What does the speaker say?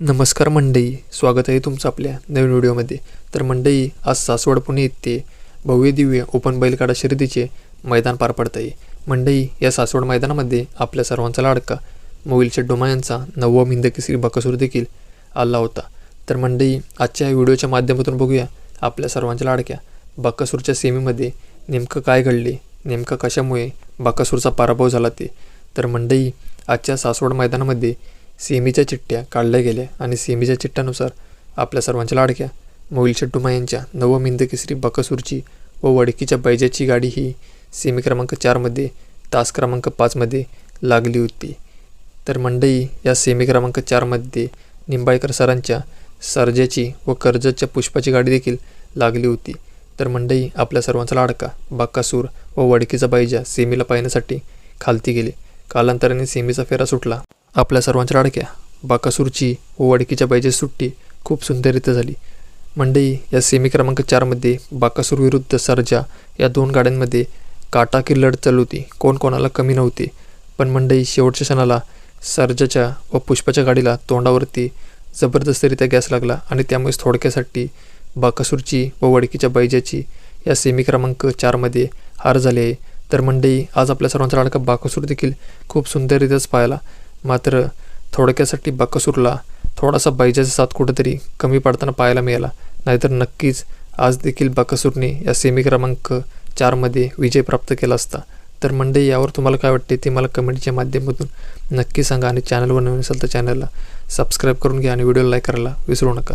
नमस्कार मंडई स्वागत आहे तुमचं आपल्या नवीन व्हिडिओमध्ये. तर मंडई आज सासवड पुणे येथे भव्य दिव्य ओपन बैलगाडा शर्यतीचे मैदान पार पडत आहे मंडई या सासवड मैदानामध्ये आपल्या सर्वांचा लाडका मोबाईलच्या डोमा यांचा नववा श्री बकासूर देखील आला होता. तर मंडई आजच्या या व्हिडिओच्या माध्यमातून बघूया आपल्या सर्वांच्या लाडक्या बकासूरच्या सेमीमध्ये नेमकं काय घडले नेमकं कशामुळे बकासूरचा पराभव झाला ते. तर मंडई आजच्या सासवड मैदानामध्ये सेमीच्या चिठ्ठ्या काढल्या गेल्या आणि सेमीच्या चिठ्ठ्यानुसार आपल्या सर्वांच्या लाडक्या मोहिल शेट्टुमा यांच्या नवमिंद केसरी बकसूरची व वडकीच्या बैजाची गाडी ही सेमी क्रमांक चारमध्ये तास क्रमांक पाचमध्ये लागली होती. तर मंडई या सेमी क्रमांक चारमध्ये निंबाळकर सरांच्या सर्जाची व कर्जतच्या पुष्पाची गाडी देखील लागली होती. तर मंडई आपल्या सर्वांचा लाडका बाकासूर व वडकीचा बैजा सेमीला पाहण्यासाठी खालती गेले. कालांतराने सेमीचा फेरा सुटला. आपल्या सर्वांच्या लाडक्या. बाकासूरची व वडकीच्या बैजाची सुट्टी खूप सुंदररित्या झाली. मंडई या सेमी क्रमांक चारमध्ये बाकासूर विरुद्ध सर्जा या दोन गाड्यांमध्ये काटाकी लढत चालू होती कोण कोणाला कमी नव्हते. पण मंडई शेवटच्या क्षणाला सर्जाच्या व पुष्पाच्या गाडीला तोंडावरती जबरदस्तरित्या गॅस लागला आणि त्यामुळेच थोडक्यासाठी बाकासूरची व वडकीच्या बैजाची या सेमी क्रमांक चारमध्ये हार झाली आहे. तर मंडई आज आपल्या सर्वांचा लाडका बाकासूर देखील खूप सुंदररित्याच पाहायला मात्र थोडक्यासाठी बाकसूरला थोडासा बैजाचा साथ कुठेतरी कमी पडताना पाहायला मिळाला. नाहीतर नक्कीच आज देखील बाकसूरने या सेमी क्रमांक चारमध्ये विजय प्राप्त केला असता. तर मंडई यावर तुम्हाला काय वाटते ते मला कमेंटच्या माध्यमातून नक्की सांगा आणि चॅनलवर नवीन असेल तर चॅनलला सबस्क्राईब करून घ्या आणि व्हिडिओला लाईक करायला विसरू नका.